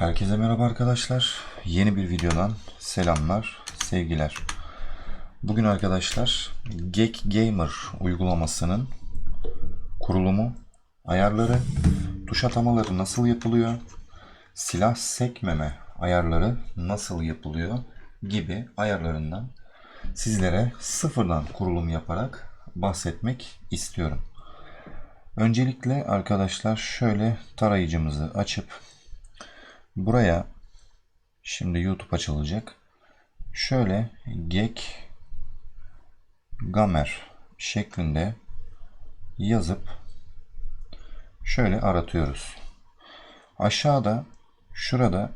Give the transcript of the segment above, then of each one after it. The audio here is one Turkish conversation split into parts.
Herkese merhaba arkadaşlar. Yeni bir videodan selamlar, sevgiler. Bugün arkadaşlar Geek Gamer uygulamasının kurulumu, ayarları, tuş atamaları nasıl yapılıyor, silah sekmeme ayarları nasıl yapılıyor gibi ayarlarından sizlere sıfırdan kurulum yaparak bahsetmek istiyorum. Öncelikle arkadaşlar şöyle tarayıcımızı açıp buraya şimdi YouTube açılacak. Şöyle Gek Gamer şeklinde yazıp şöyle aratıyoruz. Aşağıda şurada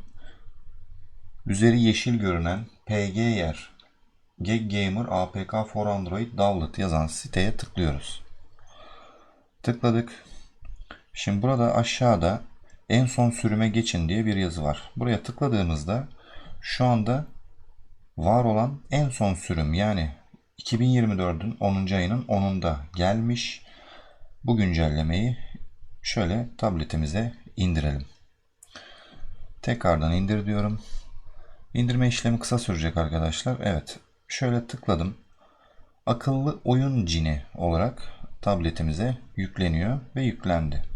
üzeri yeşil görünen PG yer Gek Gamer APK for Android Download yazan siteye tıklıyoruz. Tıkladık. Şimdi burada aşağıda en son sürüme geçin diye bir yazı var. Buraya tıkladığımızda şu anda var olan en son sürüm yani 2024'ün 10. ayının 10'unda gelmiş. Bu güncellemeyi şöyle tabletimize indirelim. Tekrardan indir diyorum. İndirme işlemi kısa sürecek arkadaşlar. Evet. Şöyle tıkladım. Akıllı oyun cini olarak tabletimize yükleniyor ve yüklendi.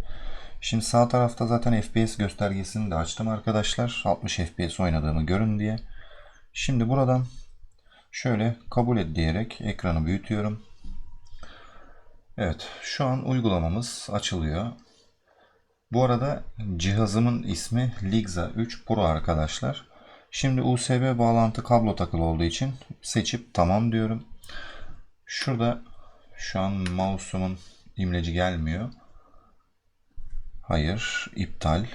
Şimdi sağ tarafta zaten FPS göstergesini de açtım arkadaşlar. 60 FPS oynadığımı görün diye. Şimdi buradan şöyle kabul et diyerek ekranı büyütüyorum. Evet şu an uygulamamız açılıyor. Bu arada cihazımın ismi Ligza 3 Pro arkadaşlar. Şimdi USB bağlantı kablo takılı olduğu için seçip tamam diyorum. Şurada şu an mouse'umun imleci gelmiyor. Hayır, iptal.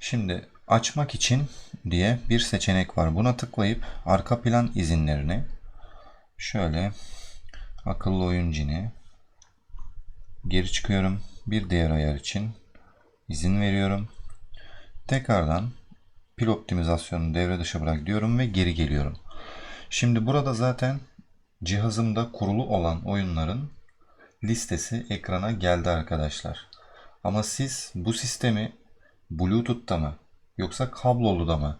Şimdi açmak için diye bir seçenek var. Buna tıklayıp arka plan izinlerini şöyle akıllı oyun cini geri çıkıyorum. Bir diğer ayar için izin veriyorum. Tekrardan pil optimizasyonunu devre dışı bırak diyorum ve geri geliyorum. Şimdi burada zaten cihazımda kurulu olan oyunların listesi ekrana geldi arkadaşlar. Ama siz bu sistemi Bluetooth'ta mı yoksa kablolu da mı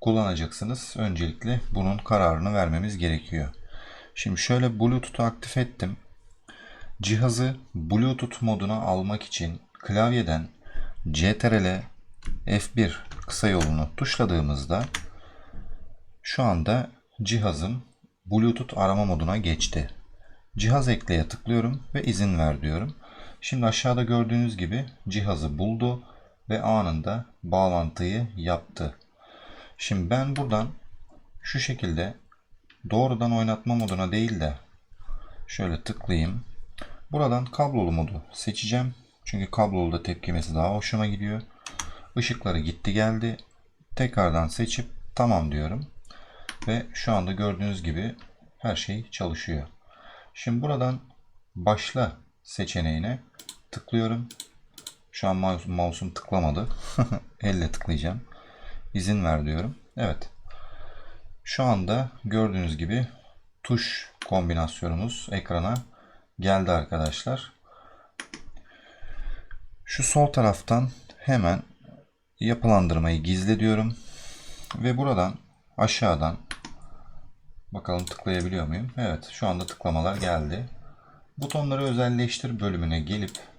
kullanacaksınız? Öncelikle bunun kararını vermemiz gerekiyor. Şimdi şöyle Bluetooth'u aktif ettim. Cihazı Bluetooth moduna almak için klavyeden CTRL F1 kısa yolunu tuşladığımızda şu anda cihazım Bluetooth arama moduna geçti. Cihaz ekleye tıklıyorum ve izin ver diyorum. Şimdi aşağıda gördüğünüz gibi cihazı buldu ve anında bağlantıyı yaptı. Şimdi ben buradan şu şekilde doğrudan oynatma moduna değil de şöyle tıklayayım. Buradan kablolu modu seçeceğim. Çünkü kablolu da tepkimesi daha hoşuma gidiyor. Işıkları gitti geldi. Tekrardan seçip tamam diyorum. Ve şu anda gördüğünüz gibi her şey çalışıyor. Şimdi buradan başla seçeneğine tıklıyorum. Şu an mouse, mouse'um tıklamadı. Elle tıklayacağım. İzin ver diyorum. Evet. Şu anda gördüğünüz gibi tuş kombinasyonumuz ekrana geldi arkadaşlar. Şu sol taraftan hemen yapılandırmayı gizle diyorum. Ve buradan aşağıdan bakalım tıklayabiliyor muyum? Evet şu anda tıklamalar geldi. Butonları özelleştir bölümüne gelip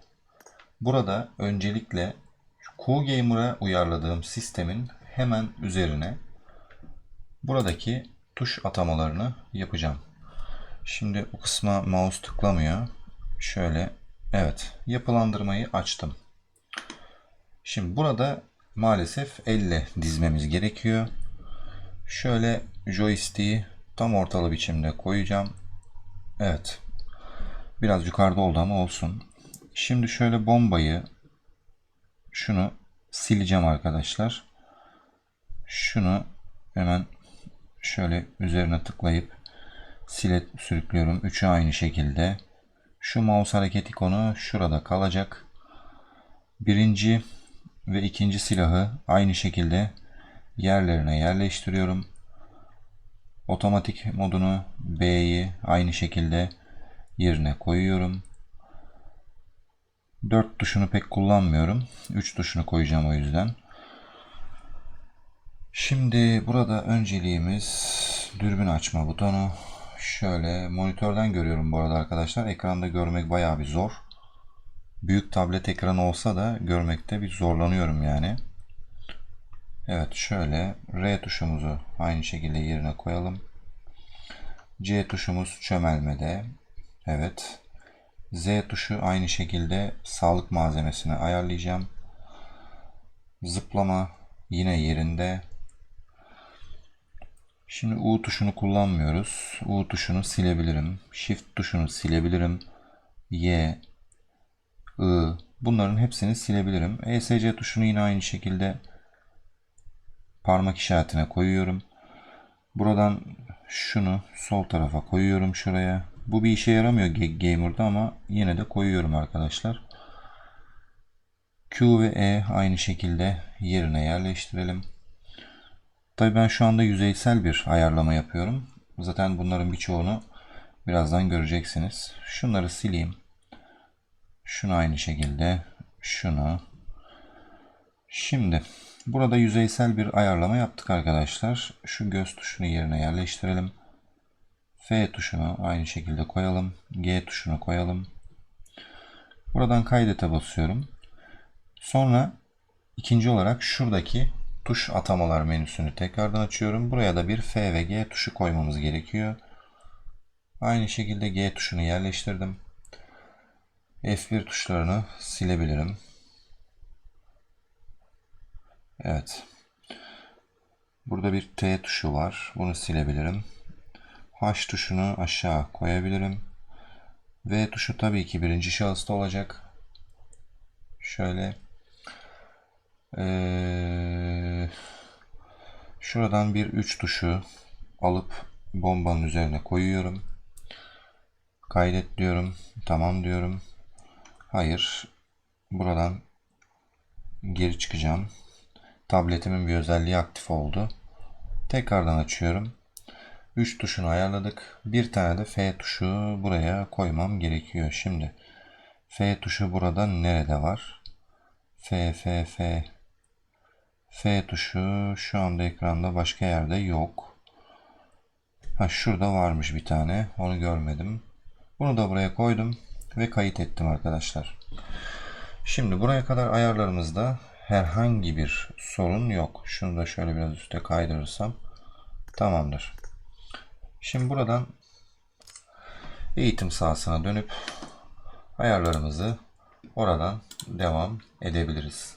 burada öncelikle QGamer'a uyarladığım sistemin hemen üzerine buradaki tuş atamalarını yapacağım. Şimdi bu kısma mouse tıklamıyor. Şöyle evet yapılandırmayı açtım. Şimdi burada maalesef elle dizmemiz gerekiyor. Şöyle joystick'i tam ortalı biçimde koyacağım. Evet. Biraz yukarıda oldu ama olsun. Şimdi şöyle bombayı şunu sileceğim arkadaşlar. Şunu hemen şöyle üzerine tıklayıp sile sürüklüyorum. Üçü aynı şekilde. Şu mouse hareket ikonu şurada kalacak. Birinci ve ikinci silahı aynı şekilde yerlerine yerleştiriyorum. Otomatik modunu B'yi aynı şekilde yerine koyuyorum. 4 tuşunu pek kullanmıyorum. 3 tuşunu koyacağım o yüzden. Şimdi burada önceliğimiz dürbün açma butonu. Şöyle monitörden görüyorum bu arada arkadaşlar. Ekranda görmek bayağı bir zor. Büyük tablet ekranı olsa da görmekte bir zorlanıyorum yani. Evet şöyle R tuşumuzu aynı şekilde yerine koyalım. C tuşumuz çömelmede. Evet. Z tuşu aynı şekilde sağlık malzemesini ayarlayacağım. Zıplama yine yerinde. Şimdi U tuşunu kullanmıyoruz. U tuşunu silebilirim. Shift tuşunu silebilirim. Y, I bunların hepsini silebilirim. ESC tuşunu yine aynı şekilde parmak işaretine koyuyorum. Buradan şunu sol tarafa koyuyorum şuraya. Bu bir işe yaramıyor Gamer'da ama yine de koyuyorum arkadaşlar. Q ve E aynı şekilde yerine yerleştirelim. Tabii ben şu anda yüzeysel bir ayarlama yapıyorum. Zaten bunların birçoğunu birazdan göreceksiniz. Şunları sileyim. Şunu aynı şekilde. Şunu. Şimdi burada yüzeysel bir ayarlama yaptık arkadaşlar. Şu göz tuşunu yerine yerleştirelim. F tuşunu aynı şekilde koyalım. G tuşunu koyalım. Buradan kaydete basıyorum. Sonra ikinci olarak şuradaki tuş atamalar menüsünü tekrardan açıyorum. Buraya da bir F ve G tuşu koymamız gerekiyor. Aynı şekilde G tuşunu yerleştirdim. F1 tuşlarını silebilirim. Evet. Burada bir T tuşu var. Bunu silebilirim. H tuşunu aşağı koyabilirim. V tuşu tabii ki birinci şahısta olacak. Şöyle. Ee, şuradan bir 3 tuşu alıp bombanın üzerine koyuyorum. Kaydet diyorum. Tamam diyorum. Hayır. Buradan geri çıkacağım. Tabletimin bir özelliği aktif oldu. Tekrardan açıyorum. 3 tuşunu ayarladık. Bir tane de F tuşu buraya koymam gerekiyor. Şimdi F tuşu burada nerede var? F, F, F. F tuşu şu anda ekranda başka yerde yok. Ha şurada varmış bir tane. Onu görmedim. Bunu da buraya koydum ve kayıt ettim arkadaşlar. Şimdi buraya kadar ayarlarımızda herhangi bir sorun yok. Şunu da şöyle biraz üste kaydırırsam tamamdır. Şimdi buradan eğitim sahasına dönüp ayarlarımızı oradan devam edebiliriz.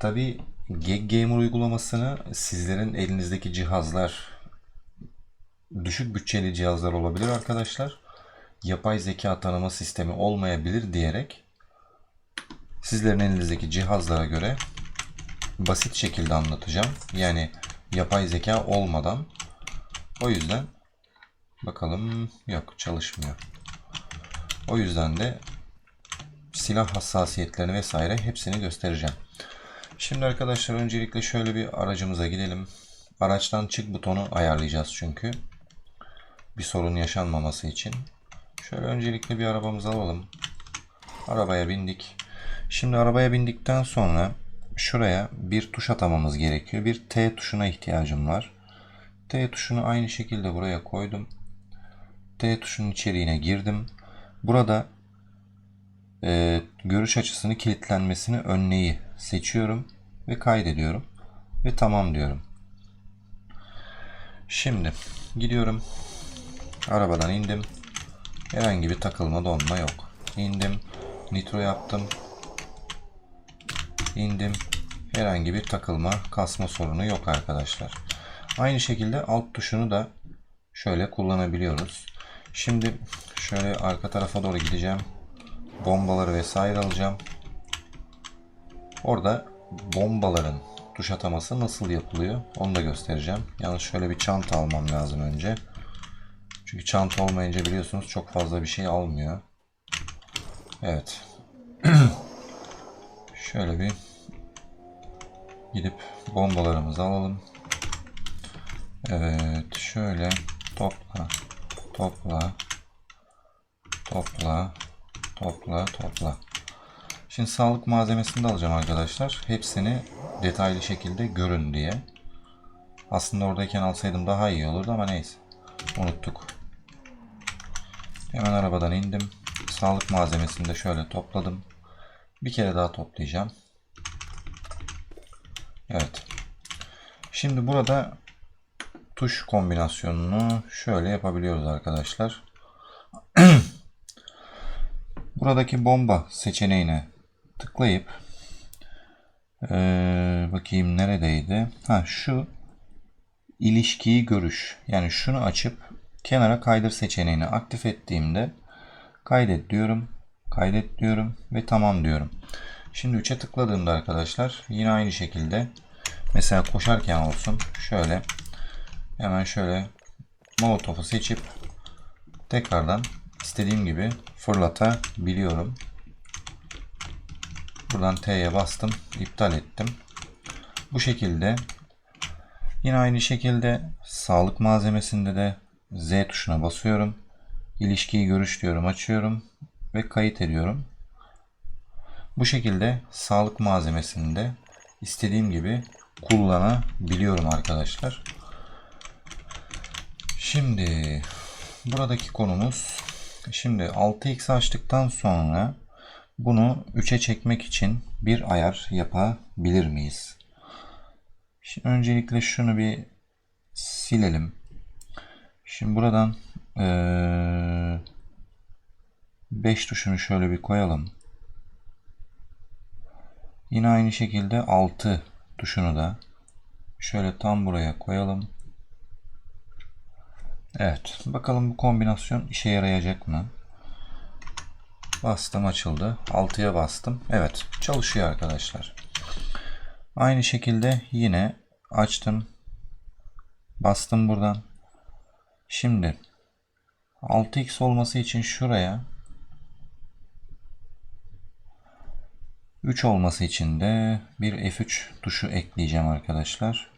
Tabi Gag Gamer uygulamasını sizlerin elinizdeki cihazlar düşük bütçeli cihazlar olabilir arkadaşlar. Yapay zeka tanıma sistemi olmayabilir diyerek sizlerin elinizdeki cihazlara göre basit şekilde anlatacağım. Yani yapay zeka olmadan. O yüzden bakalım yok çalışmıyor. O yüzden de silah hassasiyetlerini vesaire hepsini göstereceğim. Şimdi arkadaşlar öncelikle şöyle bir aracımıza gidelim. Araçtan çık butonu ayarlayacağız çünkü. Bir sorun yaşanmaması için. Şöyle öncelikle bir arabamızı alalım. Arabaya bindik. Şimdi arabaya bindikten sonra şuraya bir tuş atamamız gerekiyor. Bir T tuşuna ihtiyacım var. T tuşunu aynı şekilde buraya koydum. T tuşunun içeriğine girdim. Burada e, görüş açısını kilitlenmesini önleyi seçiyorum ve kaydediyorum ve tamam diyorum. Şimdi gidiyorum. Arabadan indim. Herhangi bir takılma donma yok. İndim. Nitro yaptım. İndim. Herhangi bir takılma kasma sorunu yok arkadaşlar. Aynı şekilde alt tuşunu da şöyle kullanabiliyoruz. Şimdi şöyle arka tarafa doğru gideceğim. Bombaları vesaire alacağım. Orada bombaların tuş ataması nasıl yapılıyor onu da göstereceğim. Yalnız şöyle bir çanta almam lazım önce. Çünkü çanta olmayınca biliyorsunuz çok fazla bir şey almıyor. Evet. şöyle bir gidip bombalarımızı alalım. Evet şöyle topla topla topla topla topla. Şimdi sağlık malzemesini de alacağım arkadaşlar. Hepsini detaylı şekilde görün diye. Aslında oradayken alsaydım daha iyi olurdu ama neyse. Unuttuk. Hemen arabadan indim. Sağlık malzemesini de şöyle topladım. Bir kere daha toplayacağım. Evet. Şimdi burada tuş kombinasyonunu şöyle yapabiliyoruz arkadaşlar. Buradaki bomba seçeneğine tıklayıp ee, bakayım neredeydi? Ha şu ilişkiyi görüş. Yani şunu açıp kenara kaydır seçeneğini aktif ettiğimde kaydet diyorum. Kaydet diyorum ve tamam diyorum. Şimdi 3'e tıkladığımda arkadaşlar yine aynı şekilde mesela koşarken olsun şöyle hemen şöyle molotofu seçip tekrardan istediğim gibi fırlatabiliyorum. Buradan T'ye bastım. iptal ettim. Bu şekilde yine aynı şekilde sağlık malzemesinde de Z tuşuna basıyorum. İlişkiyi görüş diyorum. Açıyorum ve kayıt ediyorum. Bu şekilde sağlık malzemesinde istediğim gibi kullanabiliyorum arkadaşlar. Şimdi buradaki konumuz şimdi 6x açtıktan sonra bunu 3'e çekmek için bir ayar yapabilir miyiz? Şimdi öncelikle şunu bir silelim. Şimdi buradan 5 tuşunu şöyle bir koyalım. Yine aynı şekilde 6 tuşunu da şöyle tam buraya koyalım. Evet. Bakalım bu kombinasyon işe yarayacak mı? Bastım açıldı. 6'ya bastım. Evet. Çalışıyor arkadaşlar. Aynı şekilde yine açtım. Bastım buradan. Şimdi 6x olması için şuraya 3 olması için de bir F3 tuşu ekleyeceğim arkadaşlar.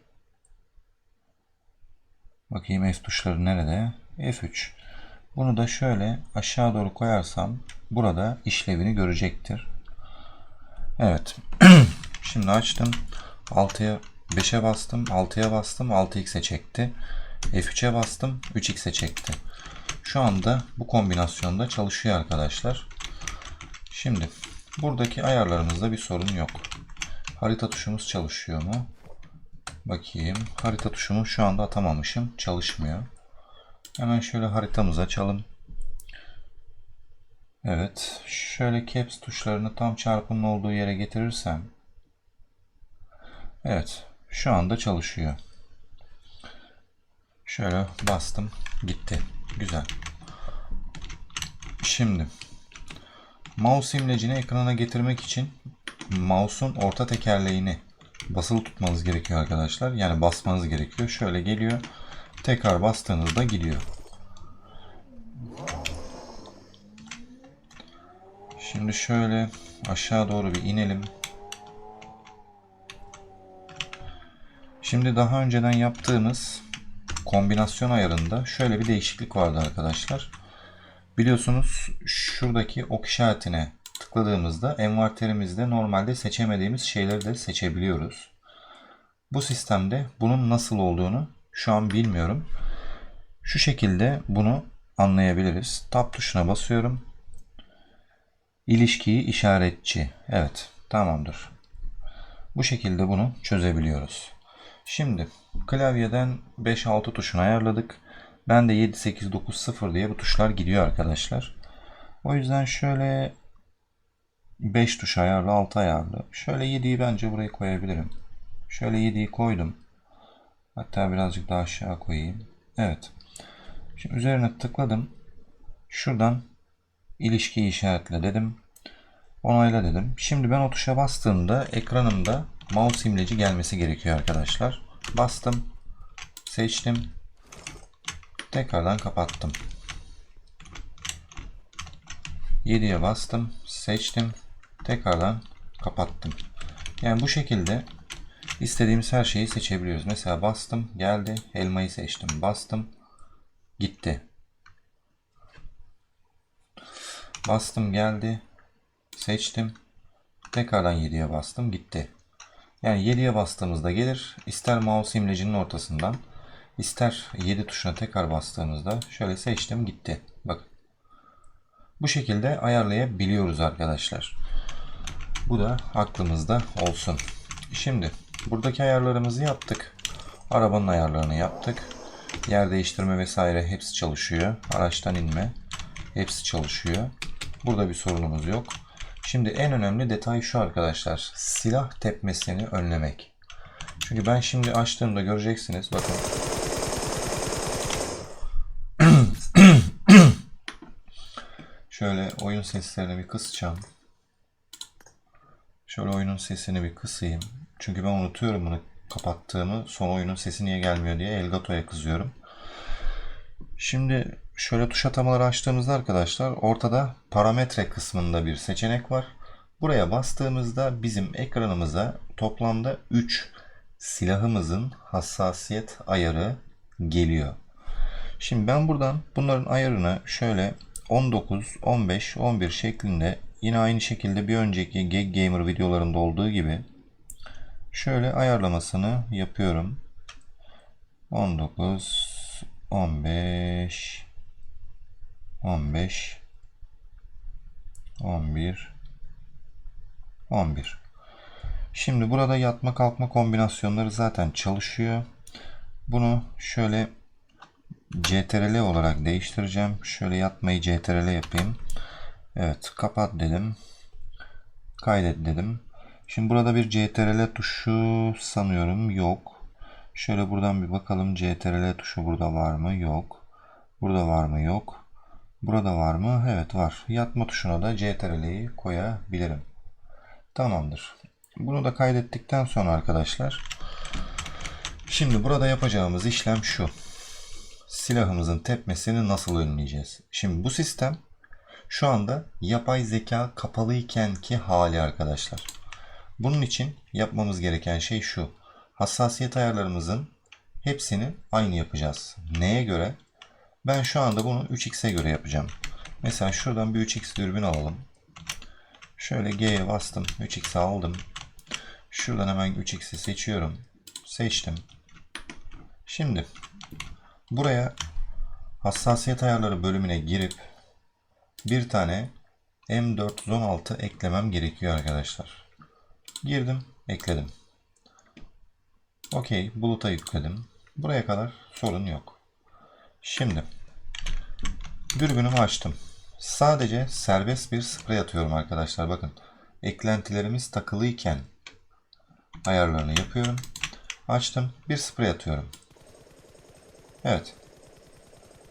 Bakayım F tuşları nerede? F3. Bunu da şöyle aşağı doğru koyarsam burada işlevini görecektir. Evet. Şimdi açtım. 6'ya 5'e bastım. 6'ya bastım. 6x'e çekti. F3'e bastım. 3x'e çekti. Şu anda bu kombinasyonda çalışıyor arkadaşlar. Şimdi buradaki ayarlarımızda bir sorun yok. Harita tuşumuz çalışıyor mu? Bakayım. Harita tuşumu şu anda atamamışım. Çalışmıyor. Hemen şöyle haritamızı açalım. Evet. Şöyle caps tuşlarını tam çarpının olduğu yere getirirsem. Evet. Şu anda çalışıyor. Şöyle bastım. Gitti. Güzel. Şimdi mouse imlecini ekrana getirmek için mouse'un orta tekerleğini basılı tutmanız gerekiyor arkadaşlar. Yani basmanız gerekiyor. Şöyle geliyor. Tekrar bastığınızda gidiyor. Şimdi şöyle aşağı doğru bir inelim. Şimdi daha önceden yaptığımız kombinasyon ayarında şöyle bir değişiklik vardı arkadaşlar. Biliyorsunuz şuradaki ok işaretine tıkladığımızda envanterimizde normalde seçemediğimiz şeyleri de seçebiliyoruz. Bu sistemde bunun nasıl olduğunu şu an bilmiyorum. Şu şekilde bunu anlayabiliriz. Tab tuşuna basıyorum. İlişkiyi işaretçi. Evet tamamdır. Bu şekilde bunu çözebiliyoruz. Şimdi klavyeden 5-6 tuşunu ayarladık. Ben de 7, 8, 9, 0 diye bu tuşlar gidiyor arkadaşlar. O yüzden şöyle 5 tuş ayarlı, 6 ayarlı. Şöyle 7'yi bence buraya koyabilirim. Şöyle 7'yi koydum. Hatta birazcık daha aşağı koyayım. Evet. Şimdi üzerine tıkladım. Şuradan ilişkiyi işaretle dedim. Onayla dedim. Şimdi ben o tuşa bastığımda ekranımda mouse imleci gelmesi gerekiyor arkadaşlar. Bastım. Seçtim. Tekrardan kapattım. 7'ye bastım. Seçtim. Tekrardan kapattım. Yani bu şekilde istediğimiz her şeyi seçebiliyoruz. Mesela bastım. Geldi. Elmayı seçtim. Bastım. Gitti. Bastım geldi. Seçtim. Tekrardan 7'ye bastım. Gitti. Yani 7'ye bastığımızda gelir. İster mouse imlecinin ortasından ister 7 tuşuna tekrar bastığımızda şöyle seçtim gitti. Bakın. Bu şekilde ayarlayabiliyoruz arkadaşlar. Bu da aklımızda olsun. Şimdi buradaki ayarlarımızı yaptık. Arabanın ayarlarını yaptık. Yer değiştirme vesaire hepsi çalışıyor. Araçtan inme hepsi çalışıyor. Burada bir sorunumuz yok. Şimdi en önemli detay şu arkadaşlar. Silah tepmesini önlemek. Çünkü ben şimdi açtığımda göreceksiniz. Bakın. Şöyle oyun seslerini bir kısacağım. Şöyle oyunun sesini bir kısayım. Çünkü ben unutuyorum bunu kapattığımı. Son oyunun sesi niye gelmiyor diye Elgato'ya kızıyorum. Şimdi şöyle tuş atamaları açtığımızda arkadaşlar ortada parametre kısmında bir seçenek var. Buraya bastığımızda bizim ekranımıza toplamda 3 silahımızın hassasiyet ayarı geliyor. Şimdi ben buradan bunların ayarını şöyle 19, 15, 11 şeklinde yine aynı şekilde bir önceki Gag Gamer videolarında olduğu gibi şöyle ayarlamasını yapıyorum. 19, 15, 15, 11, 11. Şimdi burada yatma kalkma kombinasyonları zaten çalışıyor. Bunu şöyle CTRL olarak değiştireceğim. Şöyle yatmayı CTRL yapayım. Evet kapat dedim. Kaydet dedim. Şimdi burada bir CTRL tuşu sanıyorum yok. Şöyle buradan bir bakalım CTRL tuşu burada var mı? Yok. Burada var mı? Yok. Burada var mı? Evet var. Yatma tuşuna da CTRL'yi koyabilirim. Tamamdır. Bunu da kaydettikten sonra arkadaşlar şimdi burada yapacağımız işlem şu silahımızın tepmesini nasıl önleyeceğiz? Şimdi bu sistem şu anda yapay zeka kapalıyken ki hali arkadaşlar. Bunun için yapmamız gereken şey şu. Hassasiyet ayarlarımızın hepsini aynı yapacağız. Neye göre? Ben şu anda bunu 3x'e göre yapacağım. Mesela şuradan bir 3x dürbün alalım. Şöyle G'ye bastım. 3x'i aldım. Şuradan hemen 3x'i seçiyorum. Seçtim. Şimdi Buraya hassasiyet ayarları bölümüne girip bir tane M416 eklemem gerekiyor arkadaşlar. Girdim, ekledim. Okey, buluta yükledim. Buraya kadar sorun yok. Şimdi dürbünümü açtım. Sadece serbest bir sprey atıyorum arkadaşlar. Bakın eklentilerimiz takılıyken ayarlarını yapıyorum. Açtım. Bir sprey atıyorum. Evet.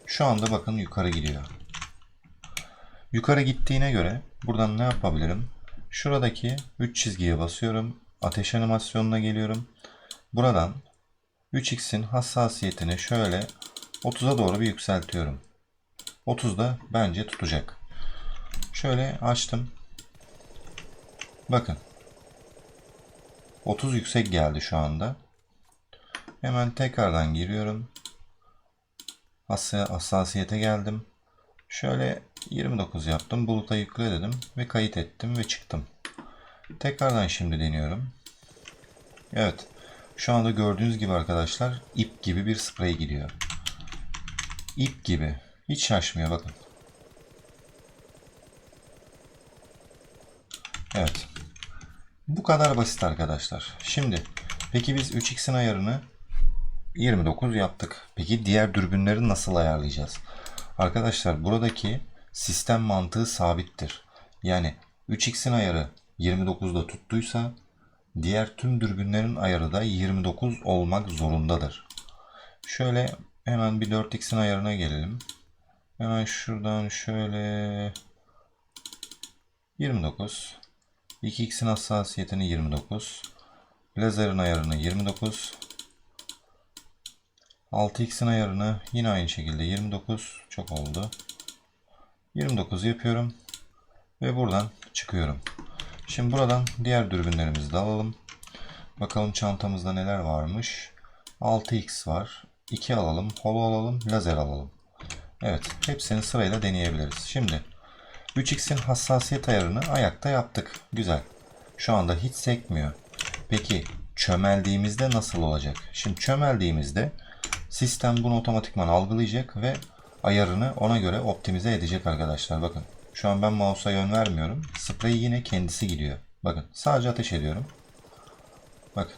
Şu anda bakın yukarı gidiyor. Yukarı gittiğine göre buradan ne yapabilirim? Şuradaki 3 çizgiye basıyorum. Ateş animasyonuna geliyorum. Buradan 3x'in hassasiyetini şöyle 30'a doğru bir yükseltiyorum. 30'da bence tutacak. Şöyle açtım. Bakın. 30 yüksek geldi şu anda. Hemen tekrardan giriyorum. Hassas- hassasiyete geldim. Şöyle 29 yaptım. Buluta yükle dedim ve kayıt ettim ve çıktım. Tekrardan şimdi deniyorum. Evet. Şu anda gördüğünüz gibi arkadaşlar ip gibi bir sprey gidiyor. İp gibi. Hiç şaşmıyor bakın. Evet. Bu kadar basit arkadaşlar. Şimdi peki biz 3x'in ayarını 29 yaptık. Peki diğer dürbünleri nasıl ayarlayacağız? Arkadaşlar buradaki sistem mantığı sabittir. Yani 3x'in ayarı 29'da tuttuysa diğer tüm dürbünlerin ayarı da 29 olmak zorundadır. Şöyle hemen bir 4x'in ayarına gelelim. Hemen şuradan şöyle 29 2x'in hassasiyetini 29 lazerin ayarını 29 6x'in ayarını yine aynı şekilde 29 çok oldu. 29 yapıyorum ve buradan çıkıyorum. Şimdi buradan diğer dürbünlerimizi de alalım. Bakalım çantamızda neler varmış. 6x var. 2 alalım, holo alalım, lazer alalım. Evet, hepsini sırayla deneyebiliriz. Şimdi 3x'in hassasiyet ayarını ayakta yaptık. Güzel. Şu anda hiç sekmiyor. Peki çömeldiğimizde nasıl olacak? Şimdi çömeldiğimizde sistem bunu otomatikman algılayacak ve ayarını ona göre optimize edecek arkadaşlar. Bakın şu an ben mouse'a yön vermiyorum. Sprey yine kendisi gidiyor. Bakın sadece ateş ediyorum. Bakın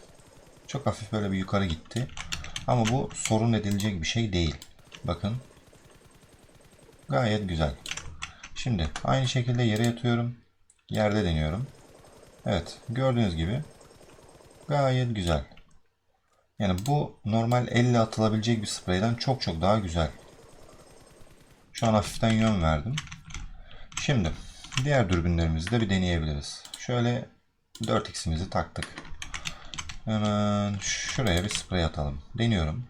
çok hafif böyle bir yukarı gitti. Ama bu sorun edilecek bir şey değil. Bakın. Gayet güzel. Şimdi aynı şekilde yere yatıyorum. Yerde deniyorum. Evet gördüğünüz gibi gayet güzel. Yani bu normal elle atılabilecek bir spreyden çok çok daha güzel. Şu an hafiften yön verdim. Şimdi diğer dürbünlerimizi de bir deneyebiliriz. Şöyle 4x'imizi taktık. Hemen şuraya bir sprey atalım. Deniyorum.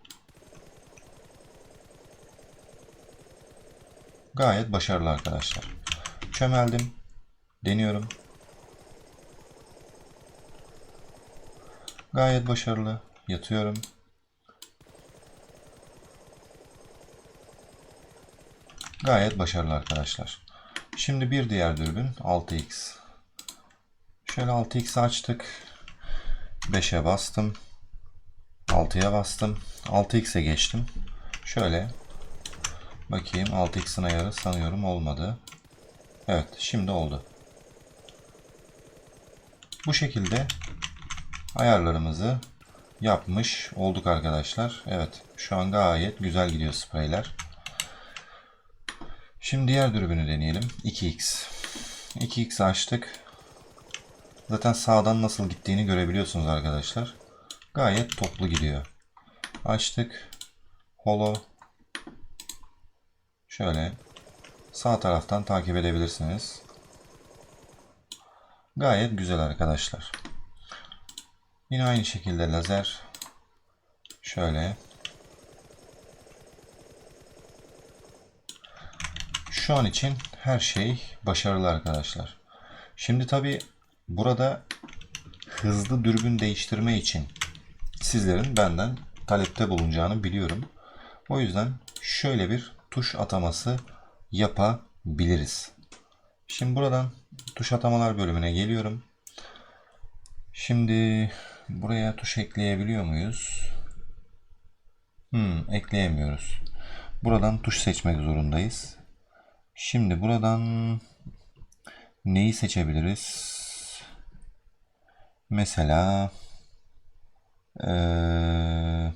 Gayet başarılı arkadaşlar. Çömeldim. Deniyorum. Gayet başarılı. Yatıyorum. Gayet başarılı arkadaşlar. Şimdi bir diğer dürbün 6x. Şöyle 6x açtık. 5'e bastım. 6'ya bastım. 6x'e geçtim. Şöyle bakayım 6x'in ayarı sanıyorum olmadı. Evet şimdi oldu. Bu şekilde ayarlarımızı yapmış olduk arkadaşlar. Evet şu an gayet güzel gidiyor spreyler. Şimdi diğer dürbünü deneyelim. 2x. 2x açtık. Zaten sağdan nasıl gittiğini görebiliyorsunuz arkadaşlar. Gayet toplu gidiyor. Açtık. Holo. Şöyle sağ taraftan takip edebilirsiniz. Gayet güzel arkadaşlar. Yine aynı şekilde lazer. Şöyle. Şu an için her şey başarılı arkadaşlar. Şimdi tabi burada hızlı dürbün değiştirme için sizlerin benden talepte bulunacağını biliyorum. O yüzden şöyle bir tuş ataması yapabiliriz. Şimdi buradan tuş atamalar bölümüne geliyorum. Şimdi buraya tuş ekleyebiliyor muyuz? Hmm, ekleyemiyoruz. Buradan tuş seçmek zorundayız. Şimdi buradan neyi seçebiliriz? Mesela ee,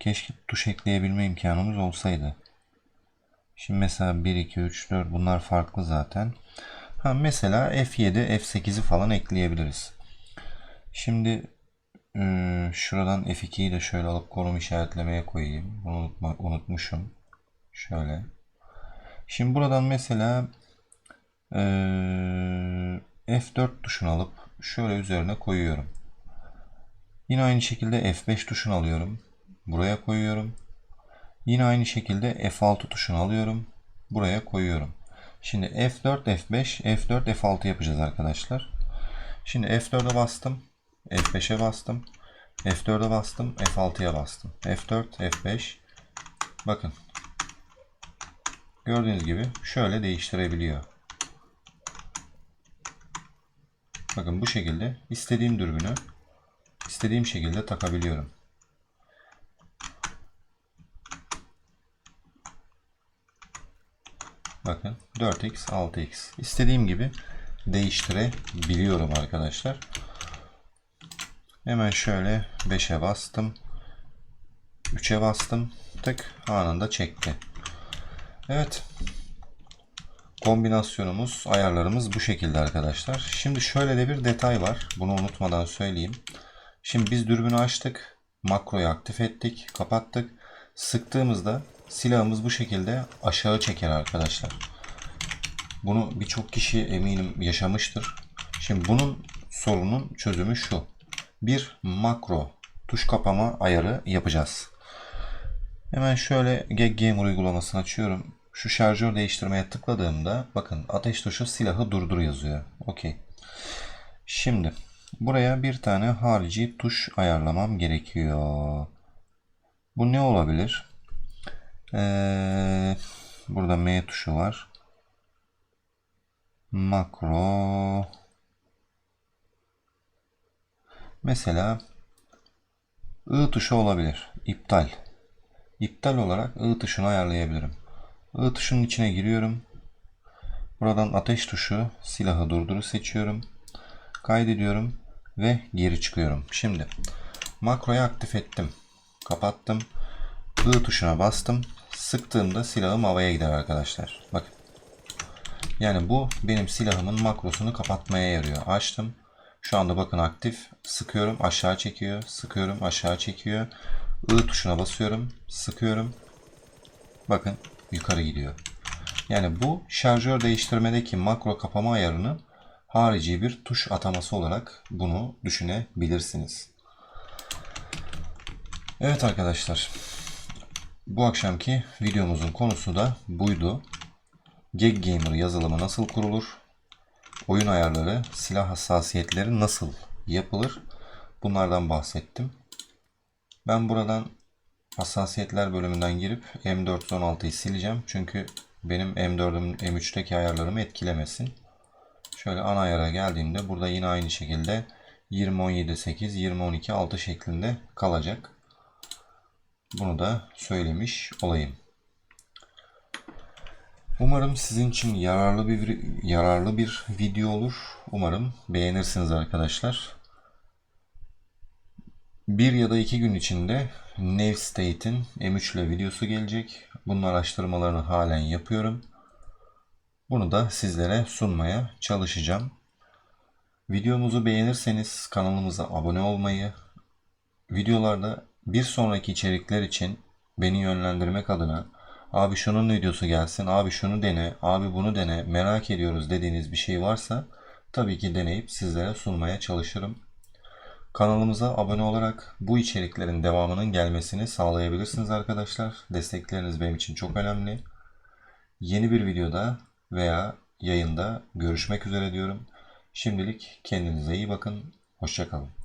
keşke tuş ekleyebilme imkanımız olsaydı. Şimdi mesela 1, 2, 3, 4 bunlar farklı zaten. Ha, mesela F7, F8'i falan ekleyebiliriz. Şimdi e, şuradan F2'yi de şöyle alıp konum işaretlemeye koyayım. Bunu unutma, unutmuşum. Şöyle. Şimdi buradan mesela e, F4 tuşunu alıp şöyle üzerine koyuyorum. Yine aynı şekilde F5 tuşunu alıyorum. Buraya koyuyorum. Yine aynı şekilde F6 tuşunu alıyorum. Buraya koyuyorum. Şimdi F4, F5, F4, F6 yapacağız arkadaşlar. Şimdi F4'e bastım. F5'e bastım. F4'e bastım. F6'ya bastım. F4, F5. Bakın. Gördüğünüz gibi şöyle değiştirebiliyor. Bakın bu şekilde istediğim dürbünü istediğim şekilde takabiliyorum. Bakın 4x 6x istediğim gibi değiştirebiliyorum arkadaşlar. Hemen şöyle 5'e bastım. 3'e bastım. Tık anında çekti. Evet. Kombinasyonumuz, ayarlarımız bu şekilde arkadaşlar. Şimdi şöyle de bir detay var. Bunu unutmadan söyleyeyim. Şimdi biz dürbünü açtık. Makroyu aktif ettik. Kapattık. Sıktığımızda silahımız bu şekilde aşağı çeker arkadaşlar. Bunu birçok kişi eminim yaşamıştır. Şimdi bunun sorunun çözümü şu. Bir makro tuş kapama ayarı yapacağız. Hemen şöyle Gag Gamer uygulamasını açıyorum. Şu şarjör değiştirmeye tıkladığımda bakın ateş tuşu silahı durdur yazıyor. Okey. Şimdi buraya bir tane harici tuş ayarlamam gerekiyor. Bu ne olabilir? Ee, burada M tuşu var. Makro Mesela I tuşu olabilir. İptal. İptal olarak I tuşunu ayarlayabilirim. I tuşunun içine giriyorum. Buradan ateş tuşu, silahı durduru seçiyorum. Kaydediyorum ve geri çıkıyorum. Şimdi makroyu aktif ettim. Kapattım. I tuşuna bastım. Sıktığımda silahım havaya gider arkadaşlar. Bakın. Yani bu benim silahımın makrosunu kapatmaya yarıyor. Açtım. Şu anda bakın aktif. Sıkıyorum aşağı çekiyor. Sıkıyorum aşağı çekiyor. I tuşuna basıyorum. Sıkıyorum. Bakın yukarı gidiyor. Yani bu şarjör değiştirmedeki makro kapama ayarını harici bir tuş ataması olarak bunu düşünebilirsiniz. Evet arkadaşlar. Bu akşamki videomuzun konusu da buydu. Gag Gamer yazılımı nasıl kurulur? Oyun ayarları, silah hassasiyetleri nasıl yapılır? Bunlardan bahsettim. Ben buradan hassasiyetler bölümünden girip M416'yı sileceğim. Çünkü benim M4'üm M3'teki ayarlarımı etkilemesin. Şöyle ana ayara geldiğimde burada yine aynı şekilde 20.17.8, 20.12.6 şeklinde kalacak. Bunu da söylemiş olayım. Umarım sizin için yararlı bir yararlı bir video olur. Umarım beğenirsiniz arkadaşlar. Bir ya da iki gün içinde Nave State'in M3 ile videosu gelecek. Bunun araştırmalarını halen yapıyorum. Bunu da sizlere sunmaya çalışacağım. Videomuzu beğenirseniz kanalımıza abone olmayı, videolarda bir sonraki içerikler için beni yönlendirmek adına abi şunun videosu gelsin, abi şunu dene, abi bunu dene, merak ediyoruz dediğiniz bir şey varsa tabii ki deneyip sizlere sunmaya çalışırım. Kanalımıza abone olarak bu içeriklerin devamının gelmesini sağlayabilirsiniz arkadaşlar. Destekleriniz benim için çok önemli. Yeni bir videoda veya yayında görüşmek üzere diyorum. Şimdilik kendinize iyi bakın. Hoşçakalın.